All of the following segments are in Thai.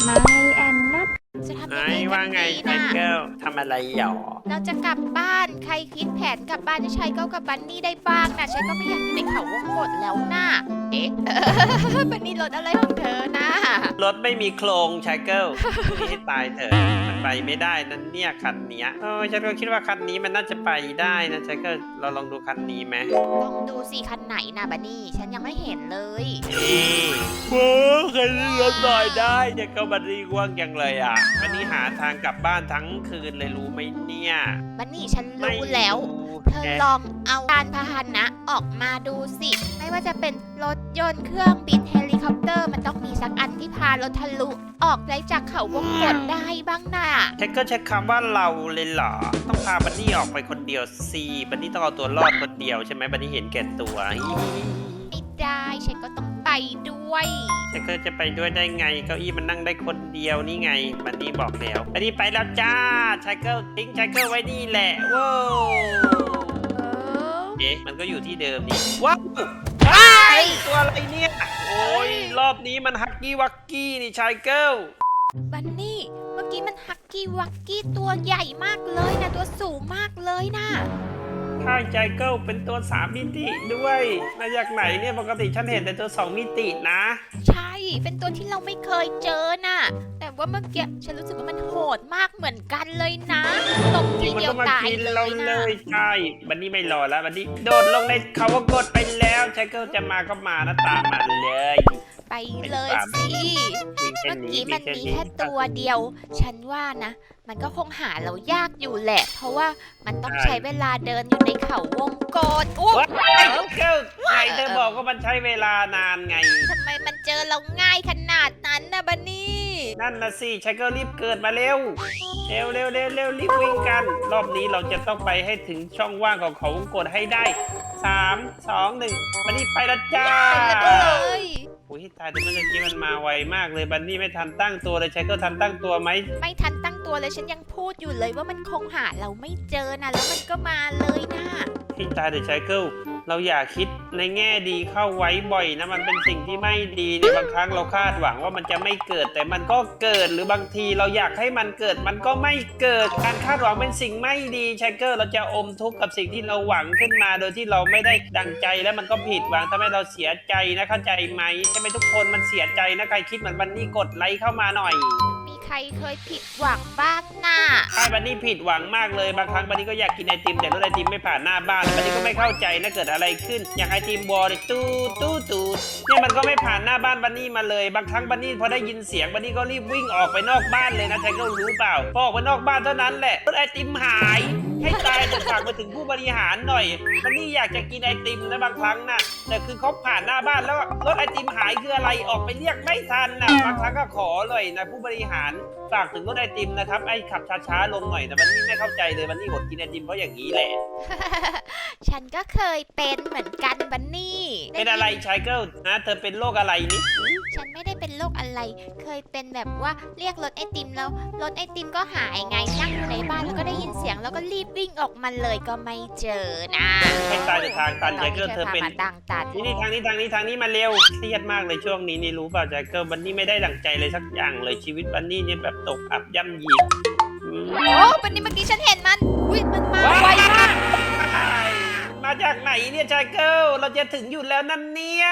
ไม่แอนนัท จะทำไงยังไงว่าไงกันไทดีนะเกิลทำอะไรหรอเราจะกลับบ้านใครคิดแผนกลับบ้านจะใช้ก็กับบันนี่ได้บ้างนะฉันก็ไม่อยากอยู่ในเขาวงกดแล้วนะเอ๊ะ บันนี่รถอะไรของเธอนะรถไม่มีโครงไชเกิลนี่ให้ตายเถอะมันไปไม่ได้นั่นเนี่ยคันเนี้ยเออฉันก็คิดว่าคันนี้มันน่าจะไปได้นะไชเกิลเราลองดูคันนี้ไหมลองดูสิคันไหนนะบันนี่ฉันยังไม่เห็นเลย นี่โอ้คันนี้รถลอยได้จะก็บันนี้ว่างยังเลยอะวันนี้หาทางกลับบ้านทั้งคืนเลยรู้ไหมเนี่ยบันนี่ฉันไม่รู้แล้วรู้เธอแกลองเอายานพาหนะออกมาดูสิ ไม่ว่าจะเป็นรถยนต์เครื่องบินเฮลิคอปเตอร์มันต้องมีสักอันที่พารถทะลุออกได้จากเขาวงกดได้บ้างน่ะไชเกิลใช้คำว่าเราเลยเหรอ ต้องพาบันนี่ออกไปคนเดียวสิบันนี่ต้องเอาตัวรอดคนเดียวใช่ไหมบันนี่เห็นแก่ตัวไม่ ได้ฉันก็ต้องไปด้วยไชเกิลจะไปด้วยได้ไง เก้าอี้มันนั่งได้คนเดียวนี่ไงบันนี่บอกแล้วบันนี่ไปแล้วจ้าไชเกิลทิ้งไชเกิลไว้นี่แหละว้าวเออเอ๊ะมันก็อยู่ที่เดิมนี่ว้าวว้ายตัวอะไรเนี่ย โอ้ยรอบนี้มันฮักกี้วักกี้นี่ไชเกิลบันนี่เมื่อกี้มันฮักกี้วักกี้ตัวใหญ่มากเลยนะตัวสูงมากเลยนะ ใช่ไชเกิลเป็นตัวสามมิติด้วยมาจากไหนเนี่ยปกติฉันเห็นแต่ตัวสองมิตินะ ใช่ เป็นตัวที่เราไม่เคยเจอน่ะ แต่ว่าเมื่อกี้ฉันรู้สึกว่ามันโหดมากเหมือนกันเลยนะตบทีมันเดียก็วมาตายกินเลเรายเลนะยใช่บันนี้ไม่รอแล้วบันนี้โดดลงในเขาวกดไปแล้วไชเกิลจะมาก็มานะตามมาเลย ไปเลยสิวิ่งแค่เมื่อนี้กี้มันวิ่งมีนี้แค่ตัวเดียว ฉันว่านะ มันก็คงหาเรายากอยู่แหละ เพราะว่ามันต้องใช้เวลาเดินอยู่ในเขาวงกตอู้ว้ายไชเกิลไงเธอบอกว่ามันใช้เวลานานไงทำไมมันเจอเราง่ายขนาดนั้นนะบันนี่นั่นนะสิไชเกิลรีบเกิดมาเร็วเร็วเร็วเร็วเร็วรีบวิ่งกัน รอบนี้เราจะต้องไปให้ถึงช่องว่างของเขาวงกดให้ได้สามสองหนึ่งบันนี้ไปและจ้าไปเลย อุ้ยตายแต่เมื่อกี้มันมาไวมากเลยบันนี่ไม่ทันตั้งตัวเลยไชเกิลทันตั้งตัวไหมไม่ทันตั้งตัวเลยฉันยังพูดอยู่เลยว่ามันคงหาเราไม่เจอนะแล้วมันก็มาเลยนะพี่ตายแต่ไชเกิล เราอย่าคิดในแง่ดีเข้าไว้บ่อยนะมันเป็นสิ่งที่ไม่ดีเนี่ยบางครั้งเราคาดหวังว่ามันจะไม่เกิดแต่มันก็เกิดหรือบางทีเราอยากให้มันเกิดมันก็ไม่เกิดการคาดหวังเป็นสิ่งไม่ดีไชเกิลเราจะอมทุกข์กับสิ่งที่เราหวังขึ้นมา โดยที่เราไม่ได้ดังใจแล้วมันก็ผิดหวังทำให้เราเสียใจนะเข้าใจไหมใช่ไหมทุกคนมันเสียใจนะใครคิดเหมือนบันนี่กดไลค์เข้ามาหน่อย รเคยผิดหวังบ้างน่ะใช่บันนี่ผิดหวังมากเลยบางครั้งบันนี่ก็อยากกินไอติมแต่รถไอติมไม่ผ่านหน้าบ้านบันนี่ก็ไม่เข้าใจนะเกิดอะไรขึ้น อยากไอติมวอลเลยตู้ตู้ตู้เนี่ยมันก็ไม่ผ่านหน้าบ้านบันนี่มาเลย บางครั้งบันนี่พอได้ยินเสียงบันนี่ก็รีบวิ่งออกไปนอกบ้านเลยนะแจ็คก็รู้เปล่าพอออกไปนอกบ้านเท่านั้นแหละรถไอติมหาย ให้ตายจะฝากไปถึงผู้บริหารหน่อยบันนี่อยากจะกินไอติมนะบางครั้งนะแต่คือเขาผ่านหน้าบ้านแล้วรถไอติมหายคืออะไรออกไปเรียกไม่ทันนะบางครั้งก็ขอเลยนะผู้บริหารฝากถึงรถไอติมนะครับไอ้ขับช้าๆลงหน่อยแต่มันนี่ไม่เข้าใจเลยมันนี่อดกินไอติมเพราะอย่างนี้แหละ ฉันก็เคยเป็นเหมือนกันบันนี่ เป็นอะไรชายเกิลนะเธอเป็นโรคอะไรนี่ ฉันไม่ได้เป็นโรคอะไร เคยเป็นแบบว่าเรียกรถไอติมแล้วรถไอติมก็หายไงนั่งอยู่ในบ้านแล้วก็ได้ยินเสียงแล้วก็รีบวิ่งออกมาเลยก็ไม่เจอนะให้ตายแต่ทางตันตอชานยเกิลที่เธอพาเป็นมาดังตันนี่นี่ทางนี้ทางนี้ทางนี้มาเร็วเครียดมากเลยช่วงนี้นี่รู้เปล่าชายเกิลวันนี้ไม่ได้ดั่งใจเลยสักอย่างเลยชีวิตวันนี้เนี่ยแบบตกอับย่ำยีอืมโอ้บันนี่เมื่อกี้ฉันเห็นมันอุ้ยมันมาไวมากมาจากไหนเนี่ยชายเกิลเราจะถึงอยู่แล้วนั่นเนี่ย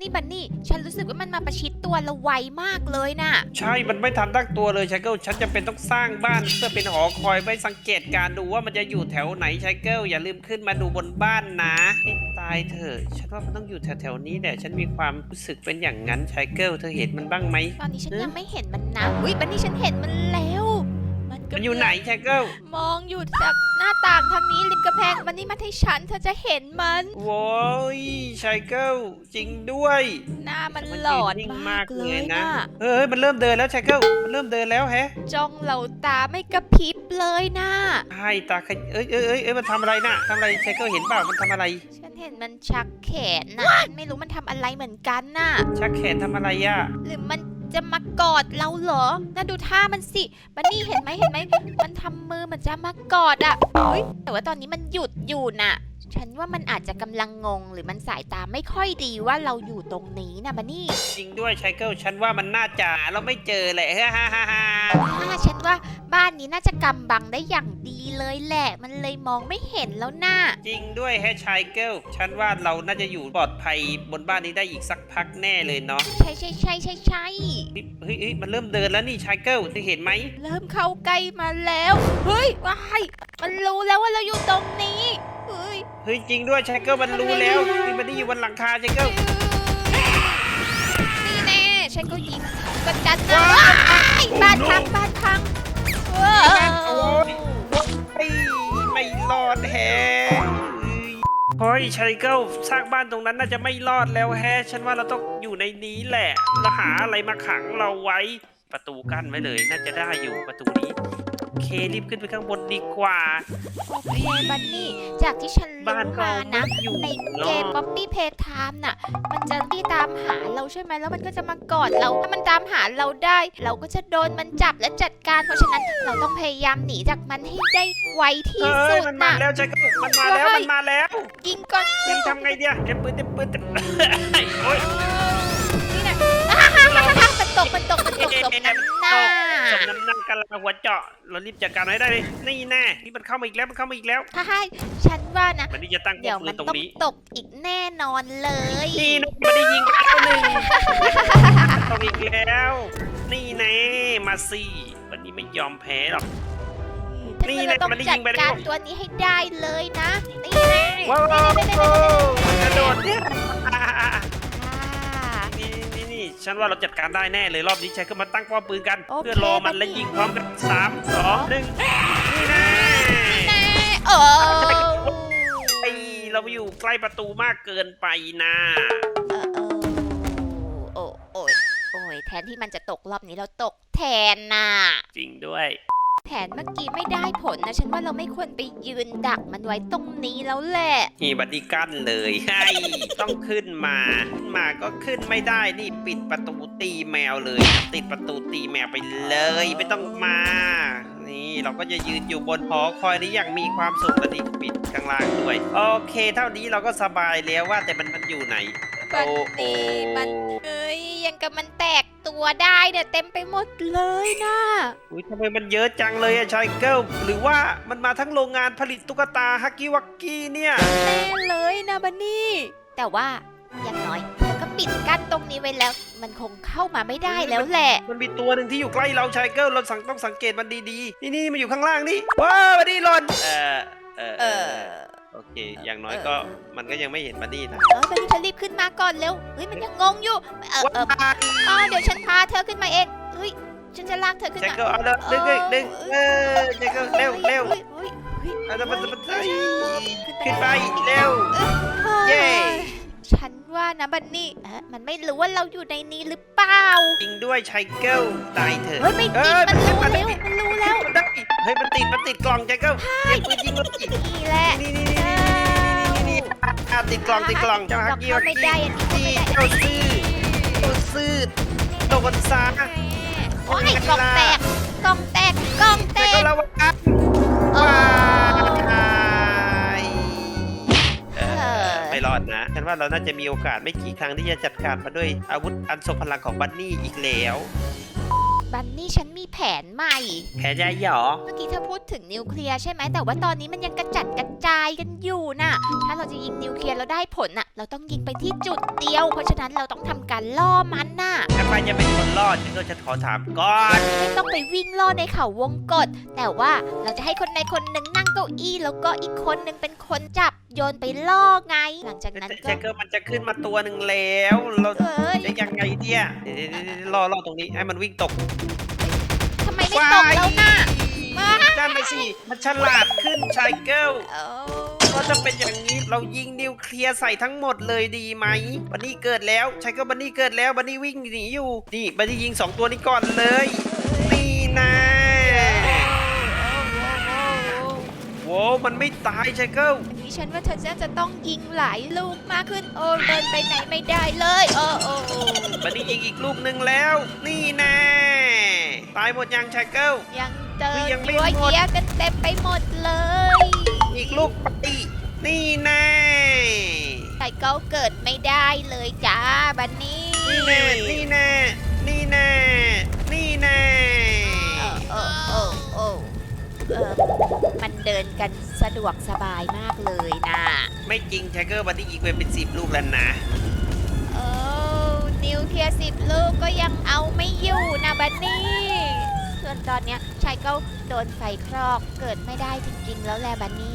นี่บันนี่ ฉันรู้สึกว่ามันมาประชิดตัวเราไวมากเลยน่ะ ใช่ มันไม่ทันตั้งตัวเลยชายเกิลฉันจะเป็นต้องสร้างบ้านเพื่อเป็นหอคอยไว้สังเกตการณ์ดูว่ามันจะอยู่แถวไหนชายเกิลอย่าลืมขึ้นมาดูบนบ้านนะให้ตายเถอะฉันว่ามันต้องอยู่แถวๆนี้แหละฉันมีความรู้สึกเป็นอย่างนั้นชายเกิลเธอเห็นมันบ้างไหมตอนนี้ฉันเอ๊ะยังไม่เห็นมันนะอุ้ยบันนี่ฉันเห็นมันแล้วมันกำลังมันอยู่ไหนชายเกิลมองอยู่จากหน้าต่างทางนี้ริมกระแพงบันนี่มาให้ฉันเธอจะเห็นมัน โว้ยชายเกิลจริงด้วยหน้ามันมันหลอนยืนนิ่งมากเลยนะเฮ้ยมันเริ่มเดินแล้วชายเกิลมันเริ่มเดินแล้วแฮะจ้องเราตาไม่กระพริบเลยนะใช่ตาขยเอ้ยเอ้ยเอ้ยเอ้ยมันทำอะไรน่ะทำอะไรชายเกิลเห็นเปล่ามันทำอะไร ฉันเห็นมันชักแขนนะฉันไม่รู้มันทำอะไรเหมือนกันน่ะ ชักแขนทำอะไรอะหรือมัน จะมากอดเราเหรอน่าดูท่ามันสิ มันนี่เห็นไหมเห็นไหม มันทำมือเหมือนจะมากอดอะเฮ้ยแต่ว่าตอนนี้มันหยุดอยู่น่ะ ฉันว่ามันอาจจะกำลังงงหรือมันสายตาไม่ค่อยดีว่าเราอยู่ตรงนี้นะบันนี่จริงด้วยชายเกิลฉันว่ามันน่าจะเราไม่เจอแหละฮ่าฮ่าฮ่าฮ่าอ่าฉันว่าบ้านนี้น่าจะกำบังได้อย่างดีเลยแหละ มันเลยมองไม่เห็นแล้วน่าจริงด้วยแฮชายเกิลฉันว่าเราน่าจะอยู่ปลอดภัยบนบ้านนี้ได้อีกสักพักแน่เลยเนาะใช่ใช่ใช่ใช่ใช่เฮ้ยเฮ้ยมันเริ่มเดินแล้วนี่ชายเกิลเธอเห็นไหมเริ่มเข้าใกล้มาแล้ว เฮ้ยว้ายมันรู้แล้วว่าเราอยู่ตรงนี้ เฮ้ยเฮ้ยจริงด้วยชายเกิลมันรู้แล้วนี่มันได้อยู่บนหลังคาชายเกิลนี่แน่ฉันก็ยิงกันกันนะว้ายบ้านพังบ้านพังว้าวเฮ้ยไม่รอดแฮะเฮ้ยชายเกิลสร้างบ้านตรงนั้นน่าจะไม่รอดแล้วแฮะฉันว่าเราต้องอยู่ในนี้แหละแล้วหาอะไรมาขังเราไว้ประตูกั้นไว้เลย น่าจะได้อยู่ประตูนี้โอ เครีบขึ้นไปข้างบนดีกว่า โอเคบันนี่ จากที่ฉันรู้บ้านก็มานะไม่อยู่ในเกมเนอะป๊อปปี้เพย์ไทม์น่ะ มันจะที่ตามหาเราใช่ไหมแล้วมันก็จะมากอดเรา ถ้ามันตามหาเราได้ เราก็จะโดนมันจับและจัดการ เพราะฉะนั้นเราต้องพยายามหนีจากมันให้ได้ไวที่เฮ้สุยดมันมาน่ะ แล้วชายเกิลมันมาแล้วเฮ้ยมันมาแล้วยิงก่อนนี่ทำไงเดียเต็มปืนเต็มปืนเต็มโอ้ยนี่นะอ่าฮ่าฮ่าฮ่าฮ่ามันตกมันตกมันตกตกน้ำหน้า สมน้ำหนักกันละหัวเจาะ เรารีบจัดการให้ได้เลยนี่แน่นี่มันเข้ามาอีกแล้วมันเข้ามาอีกแล้วถ้าให้ฉันว่านะ มันนี่จะตั้งเดี๋ยวปืมันนตรงต้องนี้ตกอีกแน่นอนเลย นี่นะมันได้ยิงกันหนึ่งตรงอีกแล้ว นี่แน่มาสิวันนี้ไม่ยอมแพ้หรอก นี่นี่แหละเราต้องมันได้จัยิดงไปแล้ว การตัวนี้ให้ได้เลยนะ นี่แน่ว้าวนี่แน่มันกระโดดเนี่ยอ่านี่นี่นี่ ฉันว่าเราจัดการได้แน่เลยรอบนี้ใช้ก็มาตั้งป้อมปืนกัน โอเค เพื่อรอมันและยิงพร้อมกันสามสองหนึ่งนี่แน่แน่โอ้ไอเราอยู่ใกล้ประตูมากเกินไปนะเออเออโอ้โอ้ยโอ้ยแทนที่มันจะตกรอบนี้เราตกแทนน่ะ จริงด้วย แผนเมื่อกี้ไม่ได้ผลนะฉันว่าเราไม่ควรไปยืนดักมันไว้ตรงนี้แล้วแหละนี่บัดดี้กั้นเลยให้ต้องขึ้นมาขึ้นมาก็ขึ้นไม่ได้นี่ปิดประตูตีแมวเลย ติดประตูตีแมวไปเลยไม่ต้องมา นี่เราก็จะยืนอยู่บนหอคอยนี้อย่างมีความสุขและนี่ปิดข้างล่างด้วย โอเค เท่านี้เราก็สบายแล้วว่าแต่มันมันอยู่ไหน บันโอ้นี่โอ้มันเอ้ยยังกับมันแตก ตัวได้เนี่ยเต็มไปหมดเลยนะอุ๊ยทำไมมันเยอะจังเลยอะชายเกิลหรือว่ามันมาทั้งโรงงานผลิตตุ๊กตาฮักกี้วักกี้เนี่ยแน่เลยนะบันนี่ แต่ว่าอย่างน้อยเธอก็ปิดกั้นตรงนี้ไว้แล้ว มันคงเข้ามาไม่ได้แล้วแหละ มันมีตัวหนึ่งที่อยู่ใกล้เราชายเกิลเราสังต้องสังเกตมันดีๆ นี่นี่มันอยู่ข้างล่างนี่ว้าวบันนี่หล่นเออเออเอเอออ โอเค อย่างน้อยก็มันก็ยังไม่เห็นบันนี่นะ เออบันนี่เธอรีบขึ้นมาก่อนเร็วเฮ้ยมันยังงงอยู่ เออเออว้าวอ๋อเดี๋ยวฉันพาเธอขึ้นมาเองเฮ้ยฉันจะลากเธอขึ้นชายมาเกิลเอาเร็วดึงดึงดึงเออชายเกิลเร็วเร็วฮ้ยเฮ้ยเฮ้ยเอาแต่มันมันเฮ้ยขึ้นไปเร็วเย้เย้ฉัน ว่านะบันนี่เอ๊ะมันไม่รู้ว่าเราอยู่ในนี้หรือเปล่า จริงด้วยชายเกิลตายเถอะเฮ้ยไม่จริงเอ้ยมันรู้มันแล้วมันรู้แล้วมันได้เฮ้ยมันติดมันติดกล่องชายเกิลเก็บปืนยิงมันติดนี่แหละนี่นี่นี่นี่นี่อะติดกล่องติดกล่องเจ้าฮักกี้เราวักเข้าไม่กี้ได้อันนี้เข้าไม่นี่ได้เจ้าซื่อเจ้าซื่อโดนซาโอ้ยกล่องแตกกล่องแตกกล่องแตแต่ก็กระวัง ว่าเราน่าจะมีโอกาสไม่กี่ครั้งที่จะจัดการมาด้วยอาวุธอันทรงพลังของบันนี่อีกแล้ว บันนี่ฉันมีแผนใหม่ แพ้ใจหรอเมื่อกี้เธอพูดถึงนิวเคลียร์ใช่ไหมแต่ว่าตอนนี้มันยังกระจัดกระจายกันอยู่น่ะ ถ้าเราจะยิงนิวเคลียร์แล้วได้ผลน่ะเราต้องยิงไปที่จุดเดียว เพราะฉะนั้นเราต้องทำการล่อมันน่ะถ้าใครจะเป็นคนรอดฉันก็จะขอถามก่อนไม่ต้องไปวิ่งล่อในเขาวงกฏแต่ว่าเราจะให้คนในคนหนึ่งนั่งเก้าอี้แล้วก็อีกคนหนึ่งเป็นคนจับโยนไปล่อไง หลังจากนั้นแต่ก็เจเกอร์มันจะขึ้นมาตัวหนึ่งแล้วเราเอ้ยจะยังไงเนี่ยเดี๋ยวๆๆรอรอตรงนี้ให้มันวิ่งตกทำไมไม่ตกแล้วน่ะมานั่นไปสิมันฉลาดขึ้นชายเกิลเอ้า ก็จะเป็นอย่างนี้เรายิงนิวเคลียร์ใส่ทั้งหมดเลยดีไหมบันนี่เกิดแล้วชายเกิลบันนี่เกิดแล้วบันนี่วิ่งหนีอยู่นี่บันนี่ยิงสองตัวนี้ก่อนเลย นี่นะโว้มันไม่ตายชายเกิลอันนี้ฉันว่าเธอน่าจะต้องยิงหลายลูกมากขึ้นโอ้เดินไปไหนไม่ได้เลยโอ้โอ้โอ้บันนี่ยิงอีกลูกหนึ่งแล้ว นี่แน่ตายหมดยังชายเกิลยังเดิเฮ้นยยังไม่ยัวหมด เยียกันเต็มไปหมดเลย อีกลูกไป นี่แน่ไชเกิลเกิดไม่ได้เลยจ้าบันนี่นี่แน่นี่แน่นี่แน่นี่แน่เออเออเออเออเออมันเดินกันสะดวกสบายมากเลยนะไม่จริงไทเกอร์วันนี้ยิงไปเป็นสิบลูกแล้วนะโอ้นิวเคลียร์สิบลูกก็ยังเอาไม่อยู่นะบันนี่ส่วนตอนเนี้ยชายก็โดนไฟคลอกเกิดไม่ได้จริงๆแล้วแหละบันนี่